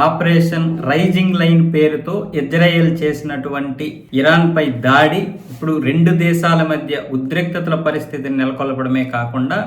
Operation rising lion పేరుతో Israel చేసినటువంటి ఇరాన్పై దాడి ఇప్పుడు రెండు దేశాల మధ్య ఉద్రిక్తతల పరిస్థితిని నెలకొల్పడమే కాకుండా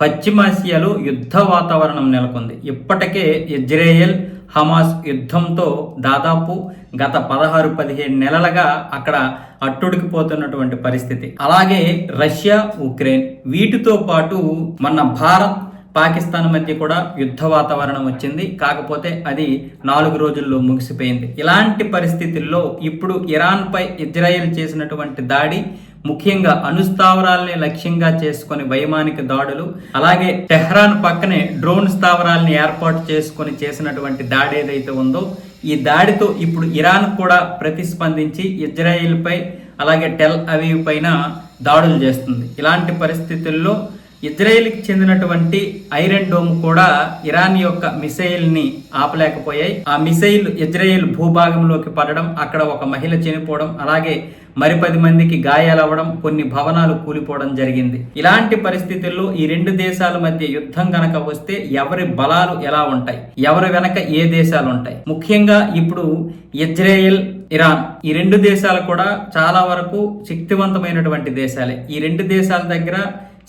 పశ్చిమాసియాలో యుద్ధ వాతావరణం నెలకొంది. ఇప్పటికే ఇజ్రాయెల్ హమాస్ యుద్ధంతో దాదాపు గత పదహారు పదిహేను నెలలుగా అక్కడ అట్టుడికిపోతున్నటువంటి పరిస్థితి. అలాగే రష్యా ఉక్రెయిన్ వీటితో పాటు మన భారత్ పాకిస్తాన్ మధ్య కూడా యుద్ధ వాతావరణం వచ్చింది. కాకపోతే అది నాలుగు రోజుల్లో ముగిసిపోయింది. ఇలాంటి పరిస్థితుల్లో ఇప్పుడు ఇరాన్పై ఇజ్రాయెల్ చేసినటువంటి దాడి ముఖ్యంగా అణుస్థావరాల్ని లక్ష్యంగా చేసుకుని వైమానిక దాడులు అలాగే టెహ్రాన్ పక్కనే డ్రోన్ స్థావరాల్ని ఏర్పాటు చేసుకొని చేసినటువంటి దాడి ఏదైతే ఉందో ఈ దాడితో ఇప్పుడు ఇరాన్ కూడా ప్రతిస్పందించి ఇజ్రాయిల్పై అలాగే టెల్ అవీవ్ పైన దాడులు చేస్తుంది. ఇలాంటి పరిస్థితుల్లో ఇజ్రాయెల్కి చెందినటువంటి ఐరన్ డోమ్ కూడా ఇరాన్ యొక్క మిసైల్ని ఆపలేకపోయాయి. ఆ మిసైల్ ఇజ్రాయెల్ భూభాగంలోకి పడడం అక్కడ ఒక మహిళ చనిపోవడం అలాగే మరి పది మందికి గాయాలవ్వడం కొన్ని భవనాలు కూలిపోవడం జరిగింది. ఇలాంటి పరిస్థితుల్లో ఈ రెండు దేశాల మధ్య యుద్ధం గనక వస్తే ఎవరి బలాలు ఎలా ఉంటాయి? ఎవరి వెనక ఏ దేశాలు ఉంటాయి? ముఖ్యంగా ఇప్పుడు ఇజ్రాయెల్ ఇరాన్ ఈ రెండు దేశాలు కూడా చాలా వరకు శక్తివంతమైనటువంటి దేశాలే. ఈ రెండు దేశాల దగ్గర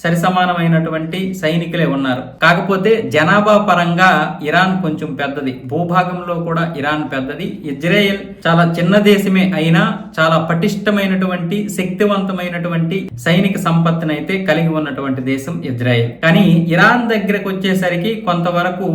సరి సమానమైనటువంటి సైనికులే ఉన్నారు. కాకపోతే జనాభా పరంగా ఇరాన్ కొంచెం పెద్దది. భూభాగంలో కూడా ఇరాన్ పెద్దది. ఇజ్రాయెల్ చాలా చిన్న దేశమే అయినా చాలా పటిష్టమైనటువంటి శక్తివంతమైనటువంటి సైనిక సంపత్తిని అయితే కలిగి ఉన్నటువంటి దేశం ఇజ్రాయెల్. కానీ ఇరాన్ దగ్గరకు వచ్చేసరికి కొంతవరకు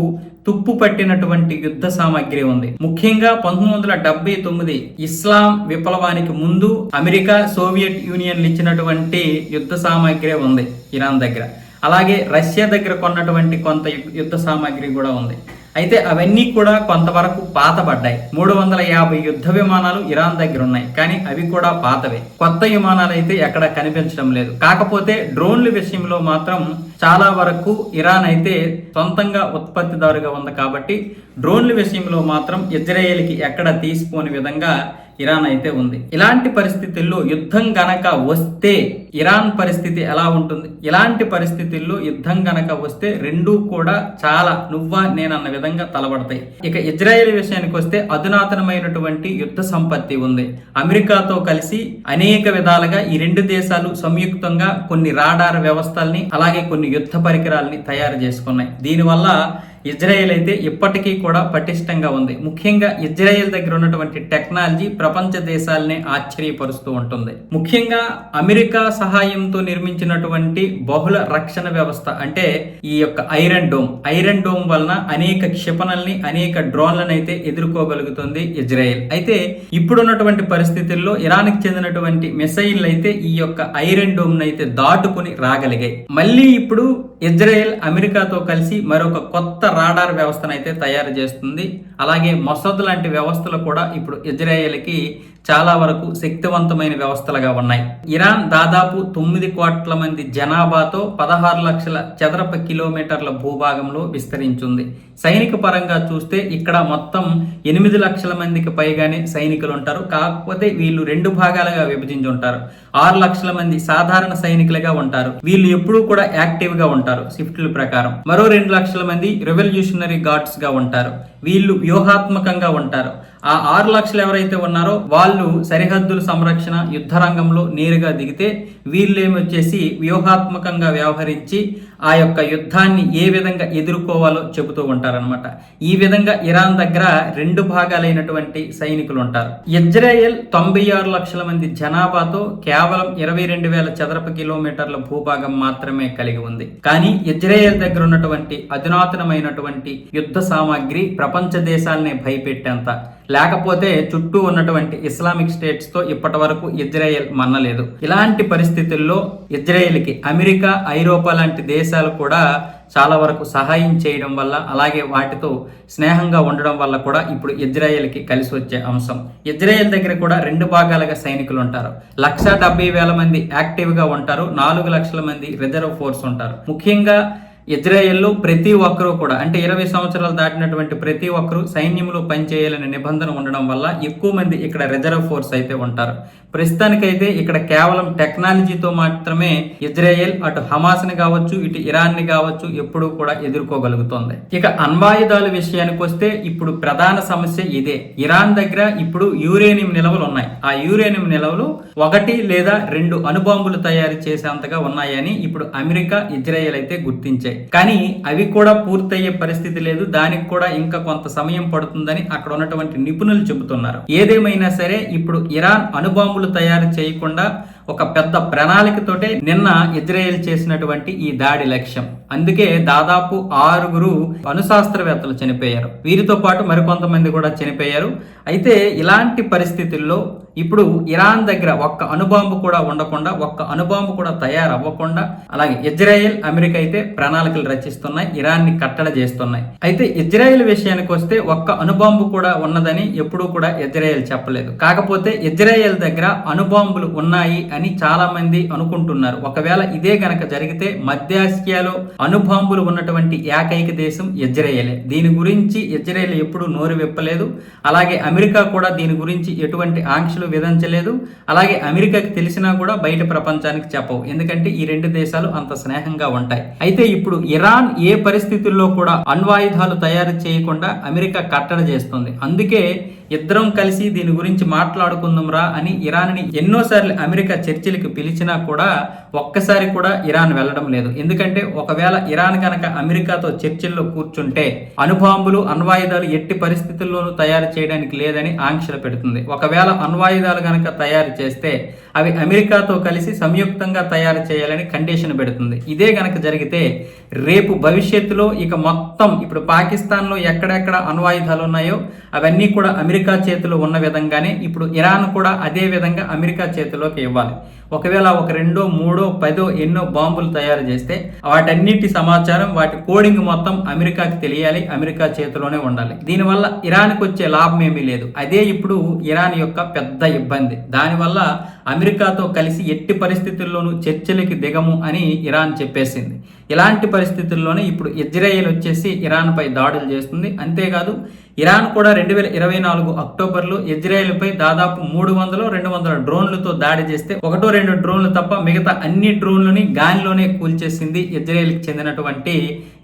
తుప్పు పట్టినటువంటి యుద్ధ సామాగ్రి ఉంది. ముఖ్యంగా పంతొమ్మిది వందల డెబ్బై తొమ్మిది ఇస్లాం విప్లవానికి ముందు అమెరికా సోవియట్ యూనియన్లు ఇచ్చినటువంటి యుద్ధ సామాగ్రి ఉంది ఇరాన్ దగ్గర. అలాగే రష్యా దగ్గర కొన్నటువంటి కొంత యుద్ధ సామాగ్రి కూడా ఉంది. అయితే అవన్నీ కూడా కొంతవరకు పాతబడ్డాయి. మూడు వందల యాభై యుద్ధ విమానాలు ఇరాన్ దగ్గర ఉన్నాయి. కానీ అవి కూడా పాతవే. కొత్త విమానాలు అయితే ఎక్కడ కనిపించడం లేదు. కాకపోతే డ్రోన్ల విషయంలో మాత్రం చాలా వరకు ఇరాన్ అయితే సొంతంగా ఉత్పత్తిదారుగా ఉంది కాబట్టి డ్రోన్ల విషయంలో మాత్రం ఇజ్రాయేల్కి ఎక్కడ తీసిపోని విధంగా ఇరాన్ అయితే ఉంది. ఇలాంటి పరిస్థితుల్లో యుద్ధం గనక వస్తే ఇరాన్ పరిస్థితి ఎలా ఉంటుంది? ఇలాంటి పరిస్థితుల్లో యుద్ధం గనక వస్తే రెండూ కూడా చాలా నువ్వా నేనన్న విధంగా తలబడతాయి ఇక ఇజ్రాయెల్ విషయానికి వస్తే అధునాతనమైనటువంటి యుద్ధ సంపత్తి ఉంది. అమెరికాతో కలిసి అనేక విధాలుగా ఈ రెండు దేశాలు సంయుక్తంగా కొన్ని రాడార్ వ్యవస్థల్ని అలాగే కొన్ని యుద్ధ పరికరాల్ని తయారు చేసుకున్నాయి. దీనివల్ల ఇజ్రాయెల్ అయితే ఇప్పటికీ కూడా పటిష్టంగా ఉంది. ముఖ్యంగా ఇజ్రాయెల్ దగ్గర ఉన్నటువంటి టెక్నాలజీ ప్రపంచ దేశాలనే ఆశ్చర్యపరుస్తూ ఉంటుంది. ముఖ్యంగా అమెరికా సహాయంతో నిర్మించినటువంటి బహుళ రక్షణ వ్యవస్థ అంటే ఈ యొక్క ఐరన్ డోమ్. ఐరన్ డోమ్ వలన అనేక క్షిపణల్ని అనేక డ్రోన్లను అయితే ఎదుర్కోగలుగుతుంది ఇజ్రాయెల్. అయితే ఇప్పుడున్నటువంటి పరిస్థితుల్లో ఇరాన్కి చెందినటువంటి మిసైల్ అయితే ఈ యొక్క ఐరన్ డోమ్ అయితే దాటుకుని రాగలిగాయి. మళ్ళీ ఇప్పుడు ఇజ్రాయెల్ అమెరికాతో కలిసి మరొక కొత్త రాడార్ వ్యవస్థను అయితే తయారు చేస్తుంది. అలాగే మొసద్ లాంటి వ్యవస్థలు కూడా ఇప్పుడు ఇజ్రాయెల్కి చాలా వరకు శక్తివంతమైన వ్యవస్థలుగా ఉన్నాయి. ఇరాన్ దాదాపు తొమ్మిది కోట్ల మంది జనాభాతో పదహారు లక్షల చదరపు కిలోమీటర్ల భూభాగంలో విస్తరించింది. సైనిక పరంగా చూస్తే ఇక్కడ మొత్తం ఎనిమిది లక్షల మందికి పైగానే సైనికులు ఉంటారు కాకపోతే వీళ్ళు రెండు భాగాలుగా విభజించి ఉంటారు ఆరు లక్షల మంది సాధారణ సైనికులుగా ఉంటారు. వీళ్ళు ఎప్పుడూ కూడా యాక్టివ్గా ఉంటారు షిఫ్ట్ల ప్రకారం. మరో రెండు లక్షల మంది రెవల్యూషనరీ గార్డ్స్గా ఉంటారు. వీళ్ళు వ్యూహాత్మకంగా ఉంటారు. ఆ ఆరు లక్షలు ఎవరైతే ఉన్నారో వాళ్ళు సరిహద్దుల సంరక్షణ యుద్ధ రంగంలో నేరుగా దిగితే వీళ్ళేమొచ్చేసి వ్యూహాత్మకంగా వ్యవహరించి ఆ యొక్క యుద్ధాన్ని ఏ విధంగా ఎదుర్కోవాలో చెబుతూ ఉంటారనమాట ఈ విధంగా ఇరాన్ దగ్గర రెండు భాగాలైనటువంటి సైనికులు ఉంటారు ఇజ్రాయెల్ తొంభై ఆరు లక్షల మంది జనాభాతో కేవలం ఇరవై రెండు వేల చదరపు కిలోమీటర్ల భూభాగం మాత్రమే కలిగి ఉంది. కానీ ఇజ్రాయెల్ దగ్గర ఉన్నటువంటి అధునాతనమైనటువంటి యుద్ధ సామాగ్రి ప్రపంచ దేశాలనే భయపెట్టేంత. లేకపోతే చుట్టూ ఉన్నటువంటి ఇస్లామిక్ స్టేట్స్తో ఇప్పటి వరకు ఇజ్రాయెల్ మన్నలేదు. ఇలాంటి పరిస్థితుల్లో ఇజ్రాయెల్కి అమెరికా ఐరోపా లాంటి దేశాలు కూడా చాలా వరకు సహాయం చేయడం వల్ల అలాగే వాటితో స్నేహంగా ఉండడం వల్ల కూడా ఇప్పుడు ఇజ్రాయెల్కి కలిసి వచ్చే అంశం. ఇజ్రాయెల్ దగ్గర కూడా రెండు భాగాలుగా సైనికులు ఉంటారు. లక్ష డెబ్బై వేల మంది యాక్టివ్గా ఉంటారు. నాలుగు లక్షల మంది రిజర్వ్ ఫోర్స్ ఉంటారు. ముఖ్యంగా ఇజ్రాయెల్లో ప్రతి ఒక్కరూ కూడా అంటే ఇరవై సంవత్సరాలు దాటినటువంటి ప్రతి ఒక్కరూ సైన్యంలో పనిచేయాలనే నిబంధన ఉండడం వల్ల ఎక్కువ మంది ఇక్కడ రిజర్వ్ ఫోర్స్ అయితే ఉంటారు. ప్రస్తుతానికైతే ఇక్కడ కేవలం టెక్నాలజీతో మాత్రమే ఇజ్రాయెల్ అటు హమాస్ని కావచ్చు ఇటు ఇరాన్ని కావచ్చు ఎప్పుడూ కూడా ఎదుర్కోగలుగుతోంది. ఇక అణ్వాయుధాల విషయానికి వస్తే ఇప్పుడు ప్రధాన సమస్య ఇదే. ఇరాన్ దగ్గర ఇప్పుడు యూరేనియం నిల్వలు ఉన్నాయి. ఆ యూరేనియం నిల్వలు ఒకటి లేదా రెండు అణుబాంబులు తయారు చేసేంతగా ఉన్నాయని ఇప్పుడు అమెరికా ఇజ్రాయెల్ అయితే గుర్తించాయి. కానీ అవి కూడా పూర్తయ్యే పరిస్థితి లేదు. దానికి కూడా ఇంకా కొంత సమయం పడుతుందని అక్కడ ఉన్నటువంటి నిపుణులు చెబుతున్నారు. ఏదేమైనా సరే ఇప్పుడు ఇరాన్ అణుబాంబులు తయారు చేయకుండా ఒక పెద్ద ప్రణాళికతోటే నిన్న ఇజ్రాయెల్ చేసినటువంటి ఈ దాడి లక్ష్యం. అందుకే దాదాపు ఆరుగురు అణుశాస్త్రవేత్తలు చనిపోయారు. వీరితో పాటు మరికొంతమంది కూడా చనిపోయారు. అయితే ఇలాంటి పరిస్థితుల్లో ఇప్పుడు ఇరాన్ దగ్గర ఒక్క అణుబాంబు కూడా ఉండకుండా ఒక్క అణుబాంబు కూడా తయారవ్వకుండా అలాగే ఇజ్రాయెల్ అమెరికా అయితే ప్రణాళికలు రచిస్తున్నాయి ఇరాన్ని కట్టడి చేస్తున్నాయి. అయితే ఇజ్రాయెల్ విషయానికి వస్తే ఒక్క అణుబాంబు కూడా ఉన్నదని ఎప్పుడూ కూడా ఇజ్రాయెల్ చెప్పలేదు. కాకపోతే ఇజ్రాయెల్ దగ్గర అణుబాంబులు ఉన్నాయి అని చాలా మంది అనుకుంటున్నారు. ఒకవేళ ఇదే గనక జరిగితే మధ్యాసియాలో అణుబాంబులు ఉన్నటువంటి ఏకైక దేశం ఇజ్రాయెలే. దీని గురించి ఇజ్రాయెల్ ఎప్పుడు నోరు విప్పలేదు. అలాగే అమెరికా కూడా దీని గురించి ఎటువంటి ఆంక్షలు విధించలేదు అలాగే అమెరికాకి తెలిసినా కూడా బయట ప్రపంచానికి చెప్పవు. ఎందుకంటే ఈ రెండు దేశాలు అంత స్నేహంగా ఉంటాయి. అయితే ఇప్పుడు ఇరాన్ ఏ పరిస్థితుల్లో కూడా అణ్వాయుధాలు తయారు చేయకుండా అమెరికా కట్టడి చేస్తుంది. అందుకే ఇద్దరం కలిసి దీని గురించి మాట్లాడుకుందాంరా అని ఇరాన్ని ఎన్నోసార్లు అమెరికా చర్చలకు పిలిచినా కూడా ఒక్కసారి కూడా ఇరాన్ వెళ్ళడం లేదు. ఎందుకంటే ఒకవేళ ఇరాన్ కనుక అమెరికాతో చర్చల్లో కూర్చుంటే అణుబాంబులు అణ్వాయుధాలు ఎట్టి పరిస్థితుల్లోనూ తయారు చేయడానికి లేదని ఆంక్షలు పెడుతుంది. ఒకవేళ అణ్వాయుధాలు కనుక తయారు చేస్తే అవి అమెరికాతో కలిసి సంయుక్తంగా తయారు చేయాలని కండిషన్ పెడుతుంది. ఇదే గనక జరిగితే రేపు భవిష్యత్తులో ఇక మొత్తం ఇప్పుడు పాకిస్తాన్లో ఎక్కడెక్కడ అణ్వాయుధాలు ఉన్నాయో అవన్నీ కూడా అమెరికా చేతిలో ఉన్న విధంగానే ఇప్పుడు ఇరాన్ కూడా అదే విధంగా అమెరికా చేతిలోకి ఇవ్వాలి. ఒకవేళ ఒక రెండో మూడో పదో ఎన్నో బాంబులు తయారు చేస్తే వాటన్నిటి సమాచారం వాటి కోడింగ్ మొత్తం అమెరికాకి తెలియాలి అమెరికా చేతిలోనే ఉండాలి. దీనివల్ల ఇరాన్కి వచ్చే లాభం ఏమీ లేదు. అదే ఇప్పుడు ఇరాన్ యొక్క పెద్ద ఇబ్బంది. దానివల్ల అమెరికాతో కలిసి ఎట్టి పరిస్థితుల్లోనూ చర్చలకి దిగము అని ఇరాన్ చెప్పేసింది. ఇలాంటి పరిస్థితుల్లోనే ఇప్పుడు ఇజ్రాయెల్ వచ్చేసి ఇరాన్పై దాడులు చేస్తుంది. అంతేకాదు ఇరాన్ కూడా రెండు వేల ఇరవై నాలుగు అక్టోబర్లో ఇజ్రాయెల్పై దాదాపు మూడు వందలు రెండు వందల డ్రోన్లతో దాడి చేస్తే ఒకటో రెండు డ్రోన్లు తప్ప మిగతా అన్ని డ్రోన్లని గాలిలోనే కూల్చేసింది ఇజ్రాయెల్కి చెందినటువంటి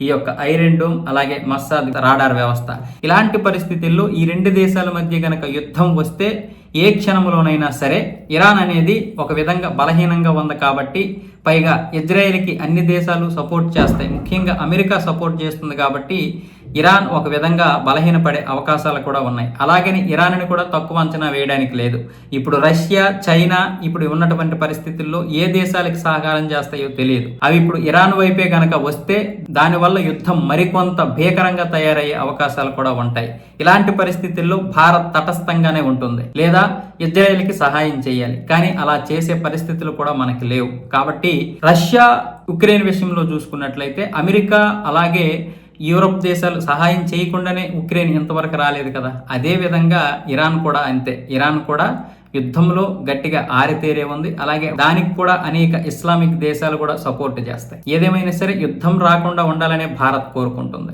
ఈ యొక్క ఐరన్ డోమ్ అలాగే మస్సాద్ రాడార్ వ్యవస్థ. ఇలాంటి పరిస్థితుల్లో ఈ రెండు దేశాల మధ్య గనక యుద్ధం వస్తే ఏ క్షణంలోనైనా సరే ఇరాన్ అనేది ఒక విధంగా బలహీనంగా ఉంది కాబట్టి పైగా ఇజ్రాయెల్కి అన్ని దేశాలు సపోర్ట్ చేస్తాయి. ముఖ్యంగా అమెరికా సపోర్ట్ చేస్తుంది కాబట్టి ఇరాన్ ఒక విధంగా బలహీనపడే అవకాశాలు కూడా ఉన్నాయి. అలాగని ఇరాన్ని కూడా తక్కువ అంచనా వేయడానికి లేదు. ఇప్పుడు రష్యా చైనా ఇప్పుడు ఉన్నటువంటి పరిస్థితుల్లో ఏ దేశాలకు సహకారం చేస్తాయో తెలియదు. అవి ఇప్పుడు ఇరాన్ వైపే కనుక వస్తే దానివల్ల యుద్ధం మరికొంత భీకరంగా తయారయ్యే అవకాశాలు కూడా ఉంటాయి. ఇలాంటి పరిస్థితుల్లో భారత్ తటస్థంగానే ఉంటుంది. లేదా ఇజ్రాయెల్కి సహాయం చేయాలి. కానీ అలా చేసే పరిస్థితులు కూడా మనకి లేవు. కాబట్టి రష్యా ఉక్రెయిన్ విషయంలో చూసుకున్నట్లయితే అమెరికా అలాగే యూరప్ దేశాలు సహాయం చేయకుండానే ఉక్రెయిన్ ఇంతవరకు రాలేదు కదా. అదే విధంగా ఇరాన్ కూడా అంతే. ఇరాన్ కూడా యుద్ధంలో గట్టిగా ఆరితేరే ఉంది. అలాగే దానికి కూడా అనేక ఇస్లామిక్ దేశాలు కూడా సపోర్ట్ చేస్తాయి. ఏదేమైనా సరే యుద్ధం రాకుండా ఉండాలనే భారత్ కోరుకుంటుంది.